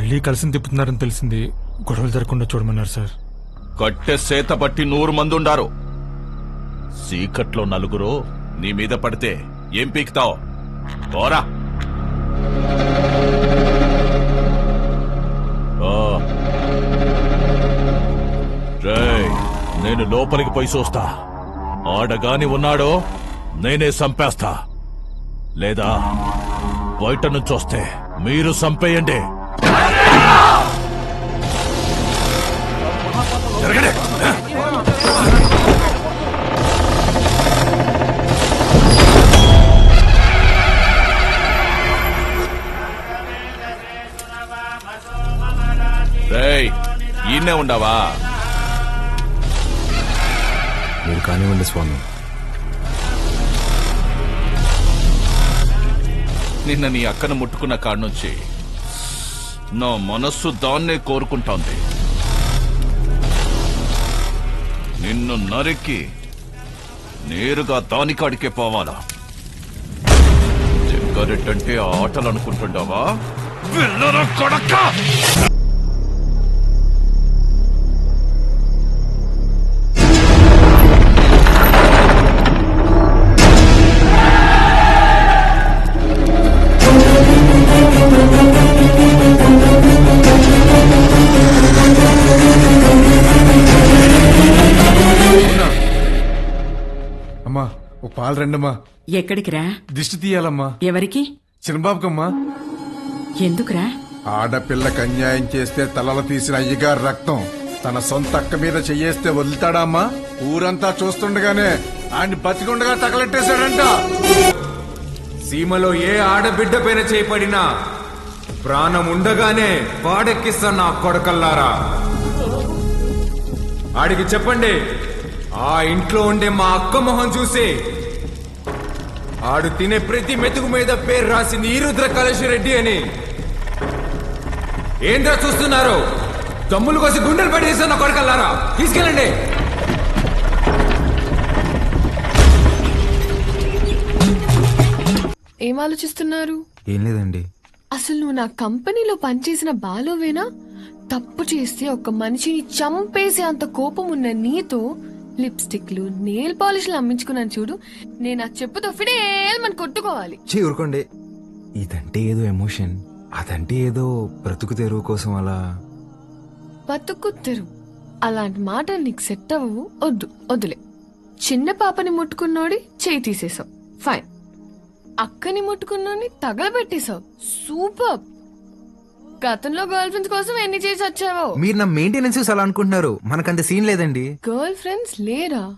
మళ్ళీ కలిసి తిప్పుతున్నారని తెలిసింది. గొడవలు జరగకుండా చూడమన్నారు సార్. కట్టె సేత పట్టి నూరు మంది ఉండారు. సీకట్లో నలుగురు నీ మీద పడితే ఏం పీకుతావు? పోరా. ఓ. రేయ్, నేను లోపలికి పోయి చూస్తా. ఆడగాని ఉన్నాడో నేనే సంపేస్తా లేదా బయట నుంచి వస్తే మీరు సంపేయండి ఈయనే ఉండవా? మీరు కానివ్వండి స్వామి. నిన్న నీ అక్కను ముట్టుకున్న కాడి నుంచి నా మనస్సు దాన్నే కోరుకుంటోంది. నిన్ను నరికి నేరుగా దానికాడికే పోవాలా? జగ్గారెడ్డంటే ఆటలు అనుకుంటుండవా కొడక పాలు రండమ్మా. ఎక్కడికిరా? దిష్టి తీయాలమ్మా. ఎవరికి? చిన్నబాబుకమ్మా. ఎందుకురా? ఆడపిల్లకి అన్యాయం చేస్తే తలలు తీసిన అయ్యగారు రక్తం తన సొంత అక్క మీద చెయ్యేస్తే వదులుతాడా అమ్మా ఊరంతా చూస్తుండగానే ఆయన బతికుండగా తగలెట్టేశాడంట. సీమలో ఏ ఆడబిడ్డ పైన చేపడినా ప్రాణం ఉండగానే వాడెక్కిస్తా నా కొడకల్లారా. ఆడికి చెప్పండి ఆ ఇంట్లో ఉండే మా అక్క మొహం చూసి ఆడు తినే ప్రతి మెతుకు మీద పేరు రాసింది ఈరుద్ర కళేశ్వరెడ్డి అని. ఏంద్రా చూస్తున్నారు? దమ్ములు కోసి గుండెలు పడేసా నా కొడకల్లారా? తీసుకెళ్ళండి. ఏం ఆలోచిస్తున్నారు? ఏం లేదండి. అసలు నువ్వు నా కంపెనీలో పనిచేసిన బాలోవేనా? తప్పు చేస్తే ఒక మనిషిని చంపేసే అంత కోపం ఉన్న నీతో లిప్స్టిక్లు నేల్ పాలిష్లు అమ్మించుకున్నాను చూడు. నేను ఆ చెప్పుతో ఫిడేల్మని కొట్టుకోవాలి. చీ ఊరుకోండి. ఇదంటే ఏదో ఎమోషన్. అదంటే ఏదో బ్రతుకు తెరువు కోసం అలా. బతుకు తెరు అలాంటి మాటలు నీకు సెట్ అవ్వవు. వద్దు వద్దులే. చిన్న పాపని ముట్టుకున్నోడి చేయి తీసేసావు. ఫైన్. అక్కని ముట్టుకున్నోడిని తగలబెట్టేశావు సూపర్. గతంలో గర్ల్ ఫ్రెండ్స్ కోసం ఎన్ని చేసి వచ్చావో? మీరు నా మెయింటెనెన్స్ అలా అనుకుంటున్నారు. మనకంత సీన్ లేదండి. గర్ల్ ఫ్రెండ్స్ లేరా.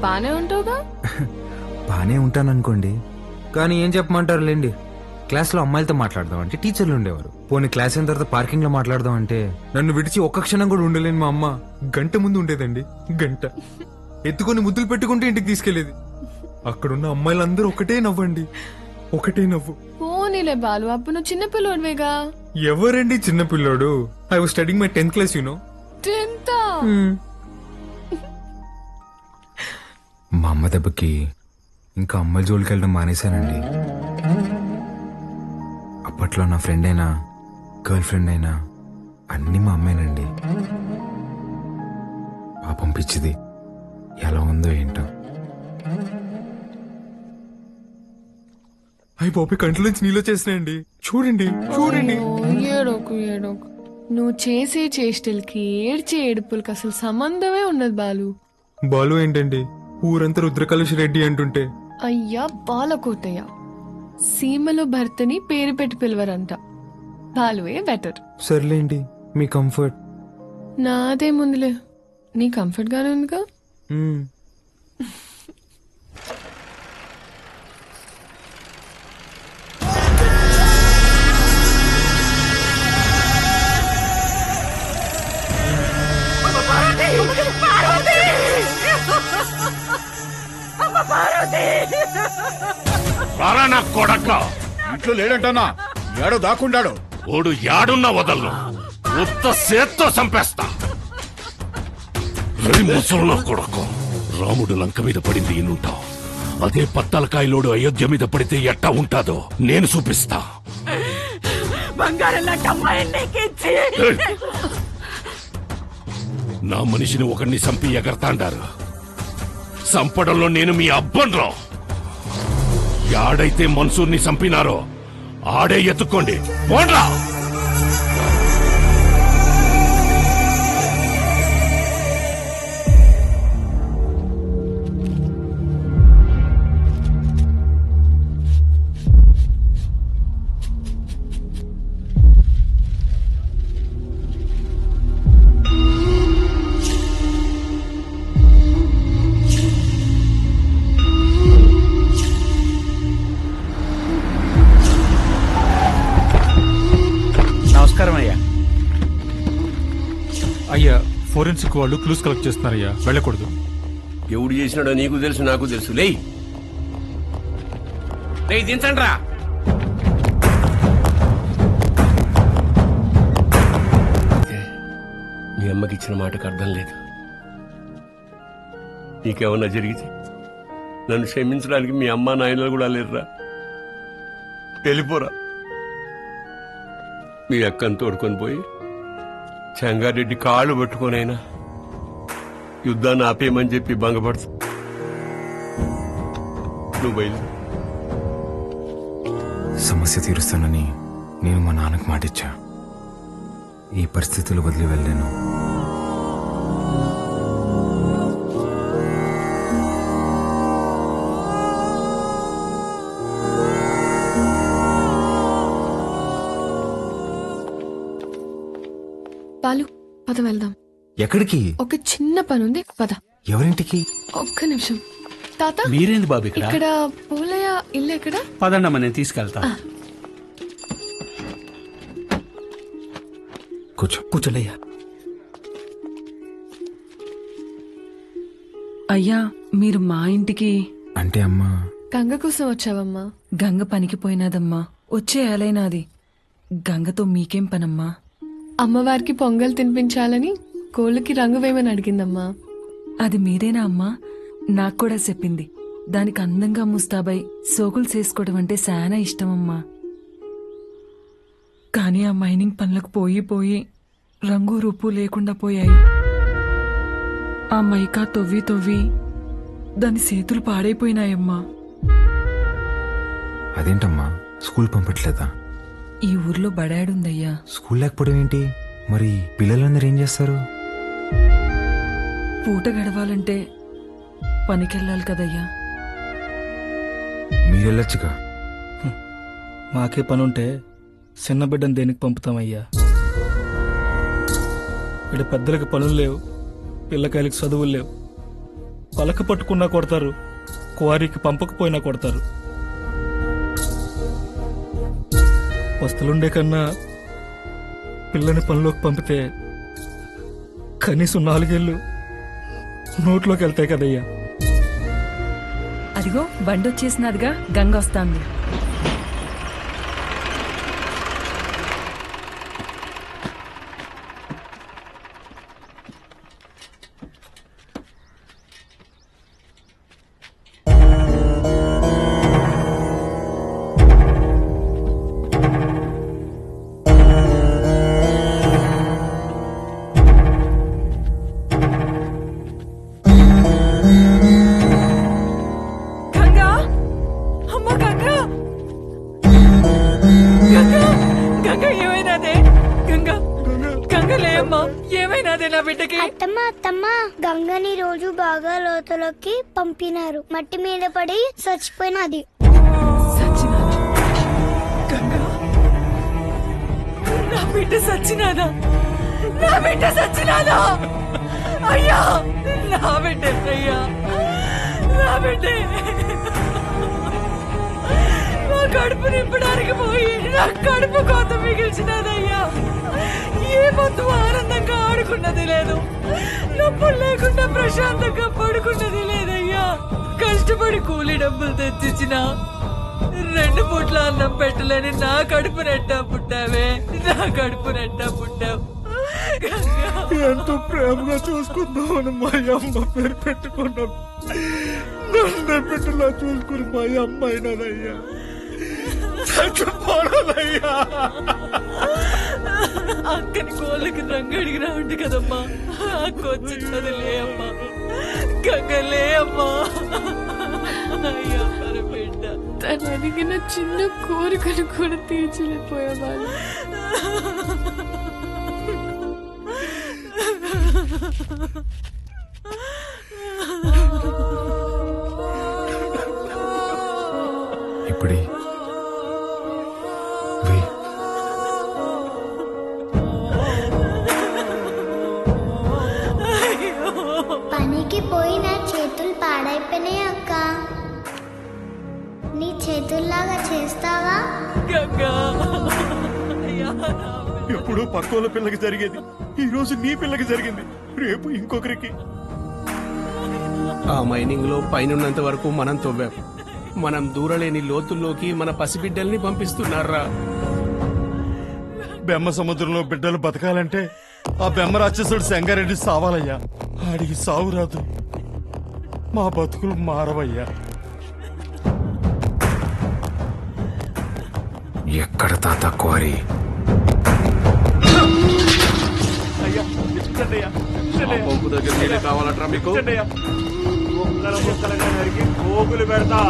బానే ఉంటావుగా? బానే ఉంటాను అనుకోండి కానీ ఏం చెప్పమంటారు లేండి క్లాస్లో అమ్మాయిలతో మాట్లాడదాం అంటే టీచర్లు ఉండేవారు. పోనీ క్లాస్ అయిన తర్వాత పార్కింగ్లో మాట్లాడదాం అంటే నన్ను విడిచి ఒక్క క్షణం కూడా ఉండలేని మా అమ్మ. గంట ముందు ఉండేదండి. గంట. ఎత్తుకొని ముద్దులు పెట్టుకుంటే ఇంటికి తీసుకెళ్ళేది అక్కడున్న అమ్మాయిలందరూ ఒకటే నవ్వండి. ఒకటే నవ్వు. పోనీలే బాలు అప్పుడు నువ్వు చిన్న పిల్లోడివేగా? ఎవరండి చిన్న పిల్లోడు? I was studying my tenth class you know tenth? మా అమ్మ దెబ్బకి ఇంకా అమ్మాయి జోలికి వెళ్ళడం మానేశానండి. అప్పట్లో నా ఫ్రెండ్ అయినా గర్ల్ ఫ్రెండ్ అయినా అన్ని మా అమ్మేనండి. పాపం పిచ్చిది. ఎలా ఉందో ఏంటో. అయ్యి బాబు కంట్లోంచి నీళ్ళు వచ్చేసినాయండి. చూడండి చూడండి. ఏడోకు ఏడోకు. నువ్వు చేసే చేష్టలకి ఏడ్చే ఏడుపులకి అసలు సంబంధమే ఉన్నది బాలు. బాలు ఏంటండి? ఊరంతా రుద్రకలుష్ రెడ్డి అంటుంటే. అయ్యా బాలకోటయ్య. సీమలో భర్తని పేరు పెట్టి పిలవరంట. బాలువే బెటర్ సర్లేండి మీ కంఫర్ట్ నాదే ముందులే. నీ కంఫర్ట్ గానే ఉందిగా? రారా నా కొడక! ఇంట్లో లేడంటన్నా ఏడో దాక్కుండాడు ఓడు యాడున్న వదలను. ఉత్త సేత్తో చంపేస్తా. రే ముసలిన కొడకు. రాముడు లంక మీద పడింది ఈనుంటావు అదే పత్తలకాయలోడు అయోధ్య మీద పడితే ఎట్టా ఉంటాదో నేను చూపిస్తా. నా మనిషిని ఒకరిని చంపి ఎగరతాండారు. చంపడంలో నేను మీ అబ్బన్రా. యాడైతే మన్సూర్ని చంపినారో ఆడే ఎత్తుక్కోండి. పోండ్రా అయ్యా ఫోరెన్సిక్ వాళ్ళు క్లూస్ కలెక్ట్ చేస్తున్నారయ్యా. వెళ్ళకూడదు. ఎవడు చేసినాడో నీకు తెలుసు నాకు తెలుసు. లేయ్. లేయ్ దించండి రా. మీ అమ్మకి ఇచ్చిన మాటకు అర్థం లేదు. నీకేమన్నా జరిగితే నన్ను క్షమించడానికి మీ అమ్మ నాయనలు కూడా లేరురా. వెళ్ళిపోరా. మీ అక్కను తోడుకొని పోయి చెంగారెడ్డి కాళ్ళు పట్టుకొనైనా యుద్ధాన్ని ఆపేయమని చెప్పి భంగపడుతు. నువ్వు బయలు సమస్య తీరుస్తానని నేను మా నాన్నకు మాటిచ్చా. ఈ పరిస్థితులు వదిలి వెళ్ళాను బాలు పద వెళ్దాం. ఎక్కడికి? ఒక చిన్న పనుంది పద. ఎవరింటికి? ఒక్క నిమిషం. తాత? మీరేంది బాబు ఇక్కడ? ఇక్కడ పూలయ్య ఇల్లు ఎక్కడ? పదండమ్మ నేను తీసుకెళ్తా. కూర్చో కూర్చోండియ్యా అయ్యా మీరు మా ఇంటికి అంటే అమ్మా గంగ కోసం వచ్చావమ్మా. గంగ పనికి పోయినదమ్మా. వచ్చే ఏలైనాది. గంగతో మీకేం పనమ్మా? అమ్మవారికి పొంగల్ తినిపించాలని కోళ్ళకి రంగు వేయమని అడిగిందమ్మా. అది మీరేనా అమ్మా? నాకు కూడా చెప్పింది. దానికి అందంగా ముస్తాబై సోకులు చేసుకోవడం అంటే చాలా ఇష్టమమ్మా. కానీ ఆ మైనింగ్ పనులకు పోయి పోయి రంగు రూపు లేకుండా పోయాయి. ఆ మైకా తొవ్వి తొవ్వి దాని చేతులు పాడైపోయినాయమ్మా. అదేంటమ్మా? స్కూల్ పంపట్లేదా ఈ ఊర్లో బడాడుందయ్యా. స్కూల్ లేకపోవడం ఏంటి? మరి పిల్లలందరూ ఏం చేస్తారు? పూట గడవాలంటే పనికెళ్ళాలి కదయ్యా. మీరు వెళ్ళొచ్చుగా మాకే పనుంటే చిన్న బిడ్డను దేనికి పంపుతామయ్యా? ఇక్కడ పెద్దలకు పనులు లేవు పిల్లకాయలకి చదువులు లేవు. పలక పట్టుకున్నా కొడతారు క్వారీకి పంపకపోయినా కొడతారు. వస్తులుండే కన్నా పిల్లని పనిలోకి పంపితే కనీసం నాలుగేళ్ళు నోట్లోకి వెళ్తాయి కదయ్యా. అదిగో బండి వచ్చేసినదిగా గంగ వస్తాంది గంగా ఏమైనాదే? గంగా? ఏమైనాదే నా బిడ్డకి? అత్తమ్మ అత్తమ్మ గంగని రోజు బాగా లోతులోకి పంపినారు. మట్టి మీద పడి చచ్చిపోయినది. నా బిడ్డ సచ్చినాదా నా బిడ్డ సచ్చినాదా అయ్యా నా బిడ్డ అయ్యా. నా బిడ్డ. కడుపు నింపడానికి పోయి నా కడుపు కోత మిగిల్చినదయ్యా. ఏ మొత్తం ఆనందంగా ఆడుకున్నది లేదు. నొప్పులు లేకుండా ప్రశాంతంగా పడుకున్నది లేదయ్యా. కష్టపడి కూలి డబ్బులు తెచ్చిచ్చిన రెండు పూట్ల అన్నం పెట్టలేని నా కడుపు నెట్టా పుట్టావే. నా కడుపు నెట్టా పుట్టావు. ఎంతో ప్రేమగా చూసుకుందామని మా అమ్మ పేరు పెట్టుకున్నాం. నన్ను బిడ్డలా చూసుకుని మా అమ్మ అయినదయ్యా. చచ్చిపోవాలయ్యా అక్కని కోళ్ళకి రంగు అడిగినా ఉంది కదమ్మా. అక్క వచ్చినది లే అమ్మా. గంగ లే అమ్మా. అయ్యో మరి బిడ్డ తను అడిగిన చిన్న కోరికను కూడా తీర్చలేకపోయేవాళ్ళు. ఇప్పుడే ఎప్పుడూ పక్కోళ్ళ పిల్లకి జరిగేది. ఈ రోజు నీ పిల్లకి జరిగింది. రేపు ఇంకొకరికి. ఆ మైనింగ్లో పైనున్నంత వరకు మనం తవ్వాం. మనం దూరలేని లోతుల్లోకి మన పసిబిడ్డల్ని పంపిస్తున్నారా? బెమ్మ సముద్రంలో బిడ్డలు బతకాలంటే ఆ బెమ్మ రాక్షసుడు సంగారెడ్డి సావాలయ్యా. ఆడికి సావు రాదు. మా బతుకులు మారవయ్యా. ఎక్కడ తాత క్వారీ పంపు దగ్గర నీళ్ళు కావాలట్రా మీకు? పోగులు పెడతా.